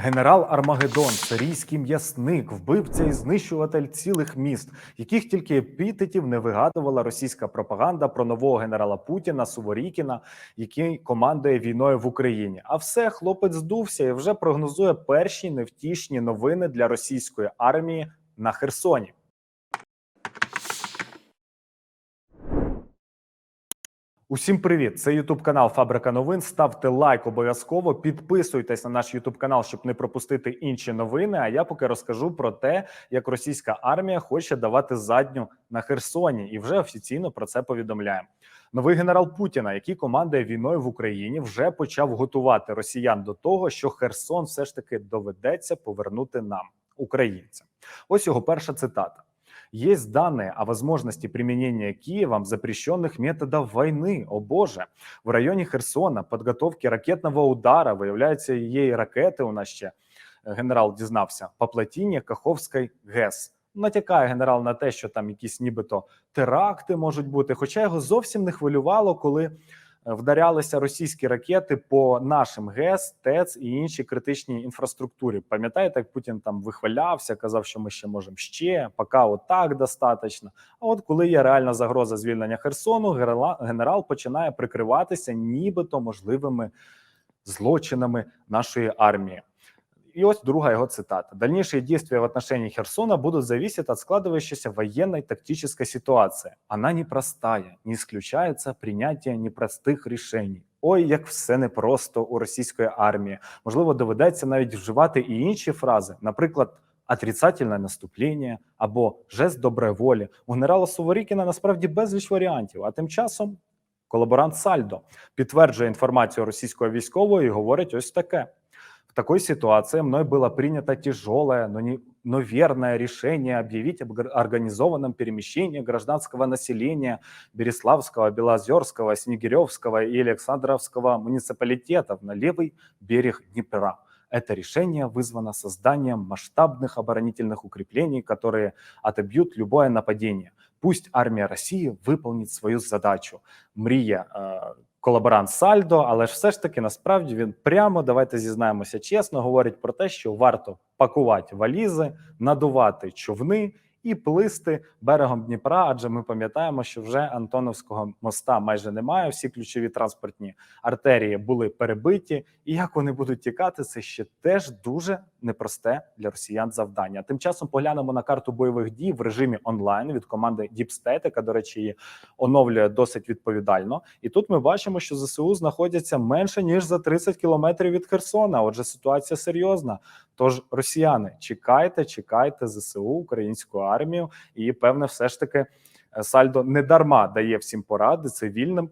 Генерал Армагеддон, сирійський м'ясник, вбивця і знищуватель цілих міст, яких тільки епітетів не вигадувала російська пропаганда про нового генерала Путіна Суворікіна, який командує війною в Україні. А все хлопець здувся і вже прогнозує перші невтішні новини для російської армії на Херсоні. Усім привіт! Це Ютуб канал Фабрика новин. Ставте лайк обов'язково, підписуйтесь на наш Ютуб канал, щоб не пропустити інші новини. А я поки розкажу про те, як російська армія хоче давати задню на Херсоні, і вже офіційно про це повідомляємо. Новий генерал Путіна, який командує війною в Україні, вже почав готувати росіян до того, що Херсон все ж таки доведеться повернути нам, українцям. Ось його перша цитата. Есть данные о возможности применения Киевом запрещенных методов войны. О боже, в районе Херсона подготовки ракетного удара виявляються її ракети. У нас ще е, генерал дізнався по плотині Каховської ГЕС. Натякає генерал на те, що там якісь нібито теракти можуть бути. Хоча його зовсім не хвилювало, коли е, вдарялися російські ракети по нашим ГЕС, ТЕЦ і іншій критичній інфраструктурі. Пам'ятаєте, як Путін там вихвалявся, казав, що ми ще можемо ще, поки отак достатньо. А от коли є реальна загроза звільнення Херсону, генерал, починає прикриватися нібито можливими злочинами нашої армії. И ось друга его цитата. Дальнейшие действия в отношении Херсона будут зависеть от складывающейся военной тактической ситуации. Она непростая, не исключается принятие непростих рішень. Ой, як все непросто у російської армії. Можливо, доведеться навіть вживати і інші фрази, наприклад, отрицательне наступлення або жест доброї волі. У генерала Суворікіна насправді безліч варіантів. А тим часом колаборант Сальдо підтверджує інформацію російського військового і говорить ось таке. Такой ситуации мной было принято тяжелое, но, не, но верное решение объявить об организованном перемещении гражданского населения Береславского, Белозерского, Снегиревского и Александровского муниципалитетов на левый берег Днепра. Это решение вызвано созданием масштабных оборонительных укреплений, которые отобьют любое нападение. Пусть армия России выполнит свою задачу. Мрія е, колаборант Сальдо, але ж все ж таки насправді він прямо давайте зізнаємося чесно, говорить про те, що варто пакувати валізи, надувати човни і плисти берегом Дніпра. Адже ми пам'ятаємо, що вже Антоновського моста майже немає. Всі ключові транспортні артерії були перебиті, і як вони будуть тікати, це ще теж дуже непросте для росіян завдання. Тим часом поглянемо на карту бойових дій в режимі онлайн від команди Deep State, яка, до речі, її оновлює досить відповідально. І тут ми бачимо, що ЗСУ знаходяться менше ніж за 30 кілометрів від Херсона. Отже, ситуація серйозна. Тож, росіяни, чекайте, чекайте ЗСУ, українську армію, і певне, все ж таки е, Сальдо не дарма дає всім поради цивільним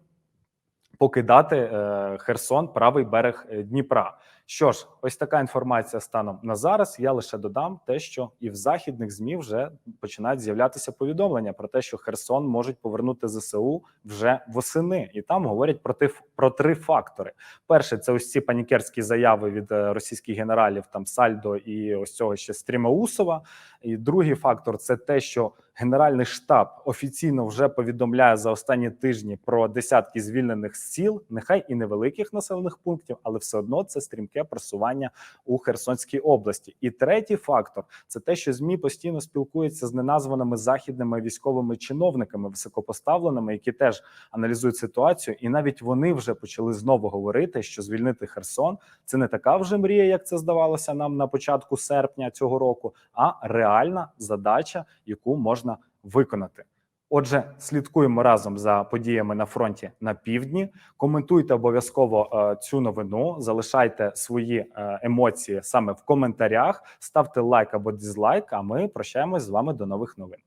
покидати е, Херсон, правий берег е, Дніпра. Що ж, ось така інформація станом на зараз. Я лише додам те, що і в західних змі вже починають з'являтися повідомлення про те, що Херсон можуть повернути ЗСУ вже восени, і там говорять про ти про три фактори. Перше, це ось ці панікерські заяви від е, російських генералів, там Сальдо і ось цього ще Стрімаусова. І другий фактор це те, що Генеральний штаб офіційно вже повідомляє за останні тижні про десятки звільнених сіл, нехай і невеликих населених пунктів, але все одно це стрімке просування у Херсонській області. І третій фактор це те, що змі постійно спілкуються з неназваними західними військовими чиновниками, високопоставленими, які теж аналізують ситуацію, і навіть вони вже почали знову говорити, що звільнити Херсон це не така вже мрія, як це здавалося нам на початку серпня цього року, а реальна задача, яку можна виконати. Отже, слідкуємо разом за подіями на фронті на півдні. Коментуйте обов'язково е, цю новину, залишайте свої е, емоції саме в коментарях, ставте лайк або дизлайк. А ми прощаємось з вами до нових новин.